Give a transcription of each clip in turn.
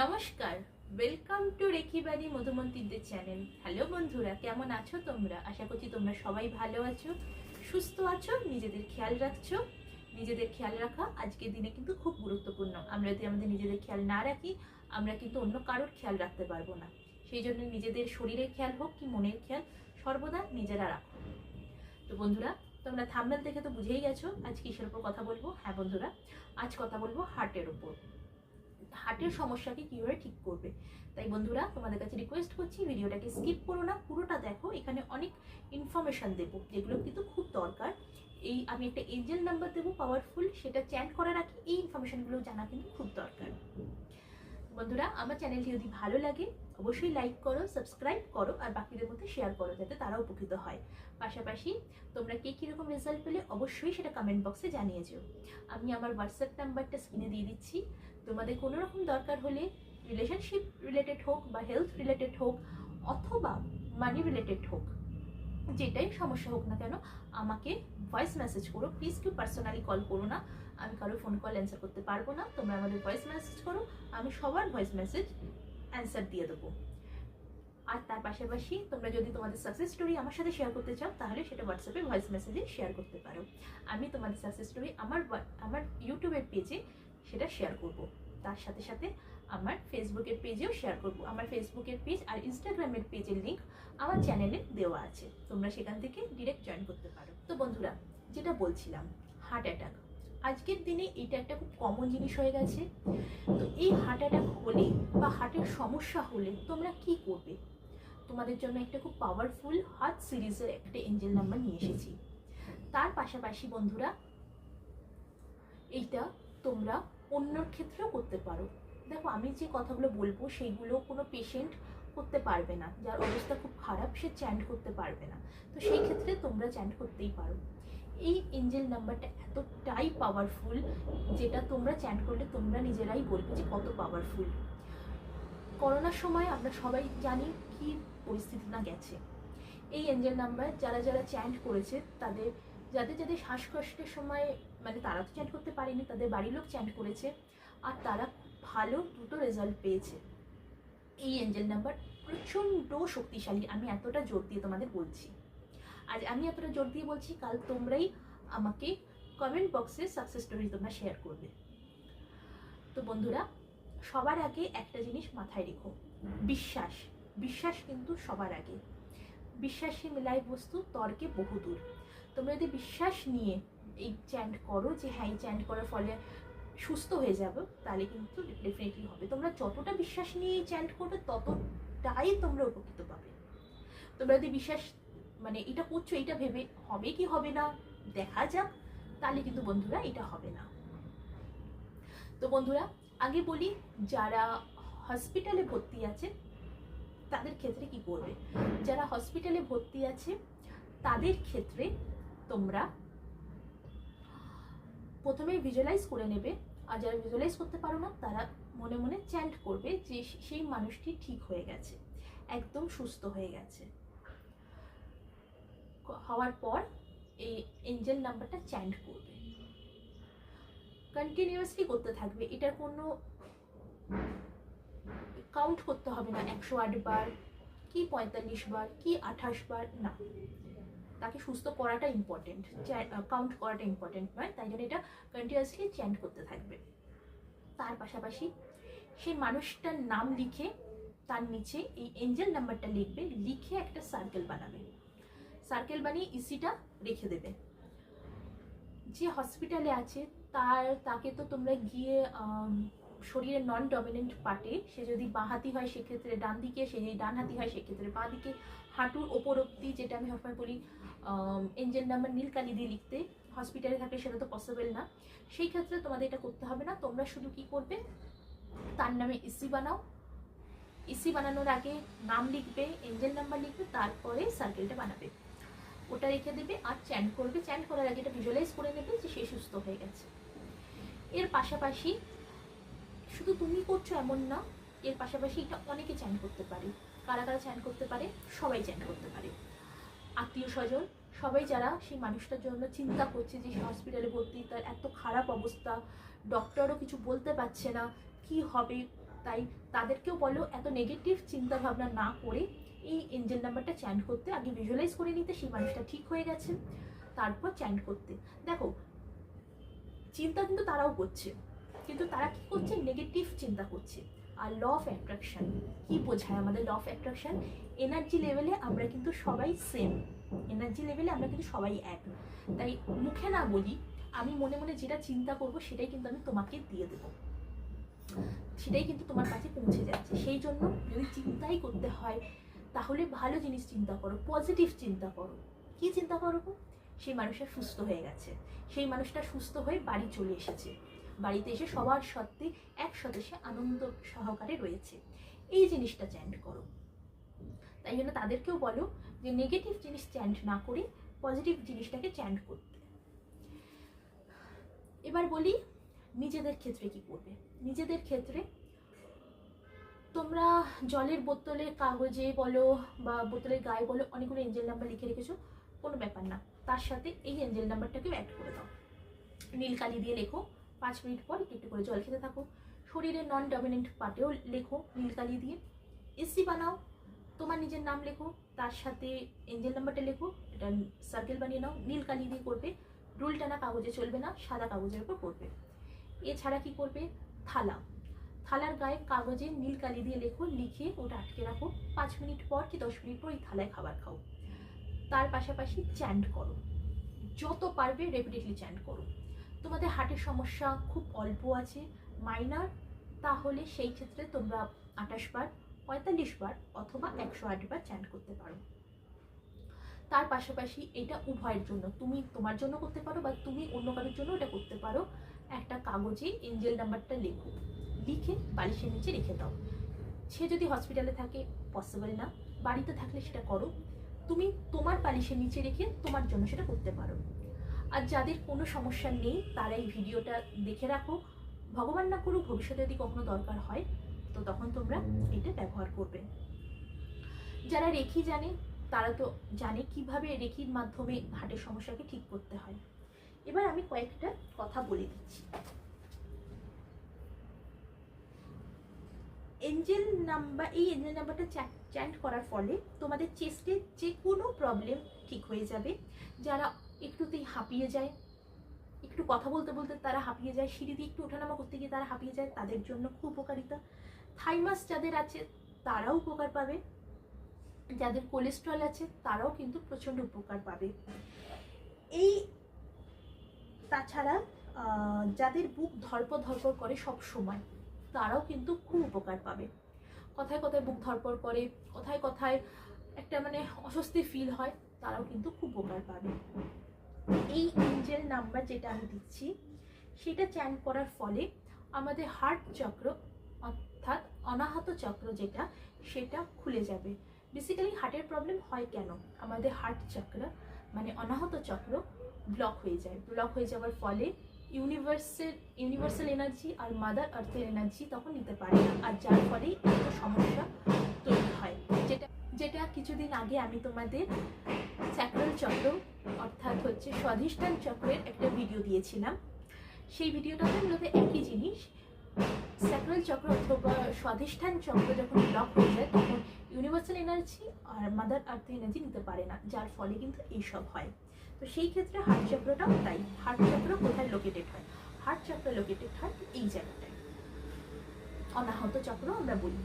নমস্কার welcome to রেখিবাড়ি মধুমন্তীদের channel hello বন্ধুরা, কেমন আছো তোমরা? আশা করছি তোমরা সবাই ভালো আছো, সুস্থ আছো, নিজেদের খেয়াল রাখছো। নিজেদের খেয়াল রাখা আজকের দিনে কিন্তু খুব গুরুত্বপূর্ণ। আমরা যদি আমাদের নিজেদের খেয়াল না রাখি, আমরা কিন্তু অন্য কারোর খেয়াল রাখতে পারব না। সেই জন্য নিজেদের শরীরের খেয়াল হোক কি মনের খেয়াল, সর্বদা নিজেরা রাখো। তো বন্ধুরা, তোমরা থাম্বনেল দেখে তো বুঝেই গেছো, আজ কিসের উপর কথা বলব? হ্যাঁ বন্ধুরা, আজ কথা বলব হার্টের উপর। হার্টের সমস্যাকে কীভাবে ঠিক করবে। তাই বন্ধুরা তোমাদের কাছে রিকোয়েস্ট করছি ভিডিওটাকে স্কিপ করো না পুরোটা দেখো। এখানে অনেক ইনফরমেশন দেবো যেগুলো কিন্তু খুব দরকার। এই আমি একটা এঞ্জেল নাম্বার দেবো পাওয়ারফুল সেটা চ্যাট করার আগে এই ইনফরমেশনগুলো জানা কিন্তু খুব দরকার। বন্ধুরা আমার চ্যানেলটি যদি ভালো লাগে অবশ্যই লাইক করো সাবস্ক্রাইব করো আর বাকিদের মধ্যে শেয়ার করো যাতে তারাও উপকৃত হয়। পাশাপাশি তোমরা কে কীরকম রেজাল্ট পেলে অবশ্যই সেটা কমেন্ট বক্সে জানিয়ে যেও। আমি আমার হোয়াটসঅ্যাপ নাম্বারটা স্ক্রিনে দিয়ে দিচ্ছি। তোমাদের কোনো রকম দরকার হলে রিলেশনশিপ রিলেটেড হোক বা হেলথ রিলেটেড হোক অথবা মানি রিলেটেড হোক, যেটাই সমস্যা হোক না কেন, আমাকে ভয়েস মেসেজ করো। প্লিজ কেউ পার্সোনালি কল করো না। আমি কারও ফোন কল অ্যান্সার করতে পারব না। তোমরা আমাদের ভয়েস মেসেজ করো। আমি সবার ভয়েস মেসেজ অ্যান্সার দিয়ে দেবো। আর তার পাশাপাশি তোমরা যদি তোমাদের সাকসেস স্টোরি আমার সাথে শেয়ার করতে চাও, তাহলে সেটা হোয়াটসঅ্যাপে ভয়েস মেসেজে শেয়ার করতে পারো। আমি তোমাদের সাকসেস স্টোরি আমার আমার ইউটিউবের পেজে সেটা শেয়ার করব। তার সাথে সাথে আমার ফেসবুকের পেজেও শেয়ার করব। আমার ফেসবুকের পেজ আর ইনস্টাগ্রামের পেজের লিঙ্ক আমার চ্যানেলে দেওয়া আছে। তোমরা সেখান থেকে ডিরেক্ট জয়েন করতে পারো। তো বন্ধুরা, যেটা বলছিলাম হার্ট অ্যাটাক আজকের দিনে এটা একটা খুব কমন জিনিস হয়ে গেছে। তো এই হার্ট অ্যাটাক হলে বা হার্টের সমস্যা হলে তোমরা কি করবে? তোমাদের জন্য একটা খুব পাওয়ারফুল হার্ট সিরিজের একটা এঞ্জেল নাম্বার নিয়ে এসেছি। তার পাশাপাশি বন্ধুরা, এইটা তোমরা অন্যর ক্ষেত্রেও করতে পারো। দেখো, আমি যে কথাগুলো বলব, সেইগুলো কোনো পেশেন্ট করতে পারবে না। যার অবস্থা খুব খারাপ, সে চ্যান্ট করতে পারবে না। তো সেই ক্ষেত্রে তোমরা চ্যান্ট করতেই পারো। এই এঞ্জেল নাম্বারটা এতটাই পাওয়ারফুল যেটা তোমরা চ্যান্ট করলে তোমরা নিজেরাই বলবে যে কত পাওয়ারফুল করোনার সময় আমরা সবাই জানি কি পরিস্থিতি না গেছে। এই এঞ্জেল নাম্বার যারা যারা চ্যান্ট করেছে, তাদের, যাদের যাদের শ্বাসকষ্টের সময় মানে তারা তো চ্যান্ট করতে পারেনি, তাদের বাড়ির লোক চ্যান্ট করেছে, আর তারা ভালো দুটো রেজাল্ট পেয়েছে। এই এঞ্জেল নাম্বার প্রচণ্ড শক্তিশালী, আমি এতটা জোর দিয়ে তোমাদের বলছি। আর আমি এতটা জোর দিয়ে বলছি, কাল তোমরাই আমাকে কমেন্ট বক্সে সাকসেস স্টোরি তোমরা শেয়ার করবে। তো বন্ধুরা, সবার আগে একটা জিনিস মাথায় রেখো, বিশ্বাস। বিশ্বাস কিন্তু সবার আগে। বিশ্বাসী মেলায় বস্তু তর্কে বহুদূর। তোমরা যদি বিশ্বাস নিয়ে এই চ্যান্ট করো যে হ্যাঁ এই চ্যান্ট করার ফলে সুস্থ হয়ে যাবে, তাহলে কিন্তু ডেফিনেটলি হবে। তোমরা যতটা বিশ্বাস নিয়ে এই চ্যান্ট করবে, ততটাই তোমরা উপকৃত পাবে। তোমরা যদি বিশ্বাস মানে এটা করছ, এটা ভেবে হবে কি হবে না, দেখা যাক, তাহলে কিন্তু বন্ধুরা এটা হবে না। তো বন্ধুরা, আগে বলি, যারা হসপিটালে ভর্তি আছে, তাদের ক্ষেত্রে কি করবে? যারা হসপিটালে ভর্তি আছে, তাদের ক্ষেত্রে তোমরা প্রথমে ভিজুয়ালাইজ করে নেবে। আর যারা ভিজুয়ালাইজ করতে পারো না, তারা মনে মনে চ্যান্ট করবে যে সেই মানুষটি ঠিক হয়ে গেছে, একদম সুস্থ হয়ে গেছে। হওয়ার পর এই এঞ্জেল নাম্বারটা চ্যান্ট করবে। কন্টিনিউয়াসলি করতে থাকবে। এটার কোনো কাউন্ট করতে হবে না, একশো আট বার, কি পঁয়তাল্লিশ বার, কি আঠাশ বার, না। তাকে সুস্থ করাটা ইম্পর্টেন্ট কাউন্ট করাটা ইম্পর্টেন্ট নয়, তাই জন্য এটা কন্টিনিউয়াসলি চ্যান্ট করতে থাকবে। তার পাশাপাশি সেই মানুষটার নাম লিখে তার নিচে এই এঞ্জেল নাম্বারটা লিখবে, লিখে একটা সার্কেল বানাবে। সার্কেল বানিয়ে ইসিটা রেখে দেবে। যে হসপিটালে আছে, তার, তাকে তো তোমরা গিয়ে শরীরের নন ডমিনেন্ট পার্টে সে যদি বাঁ হাতি হয়, সেক্ষেত্রে ডান দিকে, সে যদি ডান হাতি হয়, সেক্ষেত্রে বাঁ দিকে, হাঁটুর ওপর অব্দি যেটা আমি সবসময় বলি এঞ্জেল নাম্বার নীল কালি দিয়ে লিখতে হসপিটালে থাকলে সেটা তো পসিবল না। সেই ক্ষেত্রে তোমাদের এটা করতে হবে না, তোমরা শুধু কি করবে, তার নামে ইসি বানাও। ইসি বানানোর আগে নাম লিখবে এঞ্জেল নাম্বার লিখবে, তারপরে সার্কেলটা বানাবে। ওটা রেখে দেবে আর চ্যান্ট করবে। চ্যান্ট করার আগে এটা ভিজুয়ালাইজ করে নেবে যে সে সুস্থ হয়ে গেছে। এর পাশাপাশি শুধু তুমি করছ এমন না, এর পাশাপাশি এটা অনেকে চ্যান করতে পারে। কারা কারা চ্যান করতে পারে? সবাই চ্যান্ট করতে পারে। আত্মীয় স্বজন, সবাই যারা সেই মানুষটার জন্য চিন্তা করছে যে সে হসপিটালে ভর্তি, তার এত খারাপ অবস্থা ডক্টরও কিছু বলতে পারছে না, কি হবে? তাই তাদেরকেও বলো, এত নেগেটিভ চিন্তা ভাবনা না করে এই এঞ্জেল নাম্বারটা চ্যান্ট করতে, আগে ভিজুয়ালাইজ করে নিতে, সেই মানুষটা ঠিক হয়ে গেছে, তারপর চ্যান্ট করতে। দেখো, চিন্তা কিন্তু তারাও করছে, কিন্তু তারা কি করছে? নেগেটিভ চিন্তা করছে। আর ল অফ অ্যাট্রাকশন কি বোঝায় আমাদের ল অফ অ্যাট্রাকশন এনার্জি লেভেলে আমরা কিন্তু সবাই সেম এনার্জি লেভেলে আমরা কিন্তু সবাই এক। তাই মুখে না বলি, আমি মনে মনে যেটা চিন্তা করব, সেটাই কিন্তু আমি তোমাকে দিয়ে দেবো। সেটাই কিন্তু তোমার কাছে পৌঁছে যাচ্ছে। সেই জন্য যদি চিন্তাই করতে হয়, তাহলে ভালো জিনিস চিন্তা করো পজিটিভ চিন্তা করো। কি চিন্তা করো গো? সেই মানুষটা সুস্থ হয়ে গেছে। সেই মানুষটা সুস্থ হয়ে বাড়ি চলে এসেছে। বাড়িতে এসে সবার সত্ত্বে একসাথে সে আনন্দ সহকারে রয়েছে। এই জিনিসটা চ্যান্ট করো। তাই জন্য তাদেরকেও বলো যে নেগেটিভ জিনিস চ্যান্ট না করে পজিটিভ জিনিসটাকে চ্যান্ট করতে। এবার বলি নিজেদের ক্ষেত্রে কি করবে? নিজেদের ক্ষেত্রে তোমরা জলের বোতলে কাগজে বলো বা বোতলের গায়ে বলো অনেকগুলো এঞ্জেল নাম্বার লিখে রেখেছো, কোনো ব্যাপার না। তার সাথে এই এঞ্জেল নাম্বারটাকেও অ্যাড করে দাও। নীল কালি দিয়ে লেখো পাঁচ মিনিট পর একটু করে জল খেতে থাকো। শরীরের নন ডমিনেন্ট পার্টেও লেখো নীল কালি দিয়ে। এসি বানাও, তোমার নিজের নাম লেখো, তার সাথে এঞ্জেল নাম্বারটা লেখো, এটা সার্কেল বানিয়ে নাও নীল কালি দিয়ে করবে। রুল টানা কাগজে চলবে না, সাদা কাগজের উপর করবে। এছাড়া কি করবে? থালা। থালার গায়ে কাগজে নীল কালি দিয়ে লেখো, লিখে ওটা আটকে রাখো। পাঁচ মিনিট পর কি দশ মিনিট পর ওই থালায় খাবার খাও। তার পাশাপাশি চ্যান্ট করো। যত পারবে রেপিটেডলি চ্যান্ট করো। তোমাদের হার্টের সমস্যা খুব অল্প আছে মাইনার তাহলে সেই ক্ষেত্রে তোমরা আঠাশ বার, পঁয়তাল্লিশ বার অথবা একশো আট বার চ্যান্ট করতে পারো। তার পাশাপাশি এটা উভয়ের জন্য, তুমি তোমার জন্য করতে পারো বা তুমি অন্য কারোর জন্য এটা করতে পারো। একটা কাগজে এঞ্জেল নাম্বারটা লেখো, লিখে বালিশের নিচে রেখে দাও। সে যদি হসপিটালে থাকে পসিবল না। বাড়িতে থাকলে সেটা করো। তুমি তোমার বালিশের নিচে রেখে তোমার জন্য সেটা করতে পারো। আর যাদের কোনো সমস্যা নেই, তারা এই ভিডিওটা দেখে রাখো। ভগবান না করুক ভবিষ্যতে যদি কখনো দরকার হয়, তো তখন তোমরা এটা ব্যবহার করবে। যারা রেখি জানে, তারা তো জানে কীভাবে রেখির মাধ্যমে হার্টের সমস্যাকে ঠিক করতে হয়। এবার আমি কয়েকটা কথা বলে দিচ্ছি। এঞ্জেল নাম্বার এই এঞ্জেল নাম্বারটা চ্যান্ট করার ফলে তোমাদের চেস্টে যে কোনো প্রবলেম ঠিক হয়ে যাবে। যারা একটুতেই হাঁপিয়ে যায়। একটু কথা বলতে বলতে তারা হাঁপিয়ে যায়। সিঁড়ি দিয়ে একটু ওঠানামা করতে গিয়ে তারা হাঁপিয়ে যায়। তাদের জন্য খুব উপকারিতা। থাইমাস যাদের আছে, তারাও উপকার পাবে। যাদের কোলেস্ট্রল আছে, তারাও কিন্তু প্রচণ্ড উপকার পাবে। এই তাছাড়া যাদের বুক ধরপর ধরপর করে সব সময়, তারাও কিন্তু খুব উপকার পাবে। কথায় কথায় বুক ধরপর করে, কথায় কথায় একটা মানে অস্বস্তি ফিল হয়, তারাও কিন্তু খুব উপকার পাবে। এই এঞ্জেল নাম্বার যেটা আমি দিচ্ছি, সেটা চ্যান করার ফলে আমাদের হার্ট চক্র অর্থাৎ অনাহত চক্র যেটা, সেটা খুলে যাবে। বেসিক্যালি হার্টের প্রবলেম হয় কেন? আমাদের হার্ট চক্র মানে অনাহত চক্র ব্লক হয়ে যায়। ব্লক হয়ে যাওয়ার ফলে ইউনিভার্সের ইউনিভার্সাল এনার্জি আর মাদার আর্থের এনার্জি তখন নিতে পারে না। আর যার ফলেই এত সমস্যা তৈরি হয়। যেটা যেটা কিছুদিন আগে আমি তোমাদের স্যাক্রাল চক্র, অর্থাৎ হচ্ছে স্বাধিষ্ঠান চক্রের একটা ভিডিও দিয়েছিলাম। সেই ভিডিওটাতে মূলত একই জিনিস স্যাক্রাল চক্র অথবা স্বাধিষ্ঠান চক্র যখন ব্লক হয়ে যায়, তখন ইউনিভার্সাল এনার্জি আর মাদার আর্থ এনার্জি নিতে পারে না, যার ফলে কিন্তু এইসব হয়। তো সেই ক্ষেত্রে হার্ট চক্রটাও তাই হার্ট চক্র কোথায় লোকেটেড হয়? হার্ট চক্র লোকেটেড হয় এই জায়গাটায়। অনাহত চক্র আমরা বলি।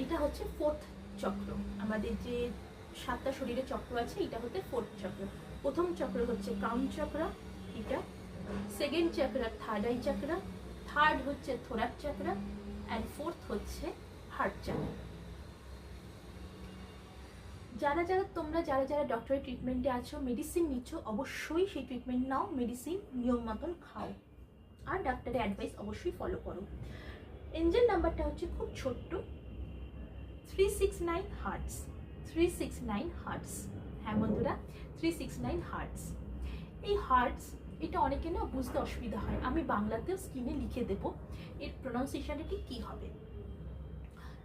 এইটা হচ্ছে ফোর্থ চক্র। আমাদের যে সাতটা শরীরে চক্র আছে, এটা হচ্ছে ফোর্থ চক্র। প্রথম চক্র হচ্ছে কাউন চক্র এটা সেকেন্ড চক্র থার্ড আই চক্র থার্ড হচ্ছে থোরাক চক্র অ্যান্ড ফোর্থ হচ্ছে হার্ট চক্র যারা যারা, তোমরা যারা যারা ডক্টরের ট্রিটমেন্টে আছো মেডিসিন নিচ্ছ, অবশ্যই সেই ট্রিটমেন্ট নাও মেডিসিন নিয়ম মতন খাও। আর ডাক্তারের অ্যাডভাইস অবশ্যই ফলো করো। ইঞ্জিন নাম্বারটা হচ্ছে খুব ছোট্ট three six nine hertz three six nine hertz হ্যাঁ থ্রি সিক্স নাইন হার্টস এই হার্টস এটা অনেকে না বুঝতে অসুবিধা হয়। আমি বাংলাতেও স্ক্রিনে লিখে দেব। এর প্রোনাউন্সিয়েশনটা ঠিক কী হবে?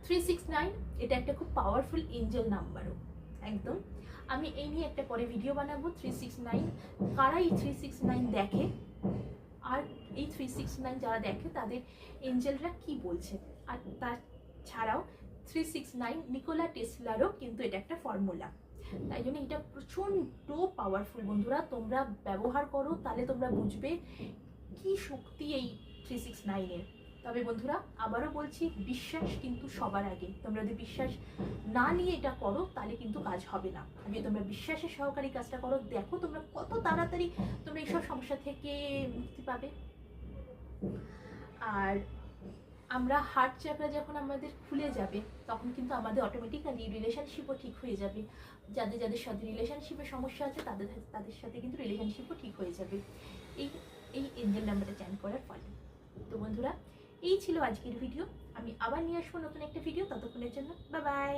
থ্রি সিক্স নাইন এটা একটা খুব পাওয়ারফুল এঞ্জেল নাম্বারও একদম। আমি এই নিয়ে একটা পরে ভিডিও বানাবো থ্রি সিক্স নাইন কারা এই থ্রি সিক্স নাইন দেখে? আর এই থ্রি সিক্স নাইন যারা দেখে, তাদের এঞ্জেলরা কি বলছে? আর তাছাড়াও থ্রি সিক্স নাইন নিকোলা টেসলারও কিন্তু এটা একটা ফর্মুলা তাই জন্য এটা প্রচণ্ড পাওয়ারফুল বন্ধুরা, তোমরা ব্যবহার করো, তাহলে তোমরা বুঝবে কি শক্তি এই থ্রি সিক্স নাইনের তবে বন্ধুরা, আবারও বলছি, বিশ্বাস কিন্তু সবার আগে। তোমরা যদি বিশ্বাস না নিয়ে এটা করো, তাহলে কিন্তু কাজ হবে না। যদি তোমরা বিশ্বাসের সহকারী কাজটা করো। দেখো তোমরা কত তাড়াতাড়ি তোমরা এইসব সমস্যা থেকে মুক্তি পাবে। আর আমরা হার্ট চাকরা যখন আমাদের খুলে যাবে, তখন কিন্তু আমাদের অটোমেটিক্যালি রিলেশনশিপও ঠিক হয়ে যাবে। যাদের যাদের সাথে রিলেশনশিপের সমস্যা আছে, তাদের তাদের সাথে কিন্তু রিলেশনশিপও ঠিক হয়ে যাবে। এই এই এঞ্জেল নাম্বারটা চ্যান করার ফলে। তো বন্ধুরা, এই ছিল আজকের ভিডিও আমি আবার নিয়ে আসব নতুন একটা ভিডিও ততক্ষণের জন্য বা বাই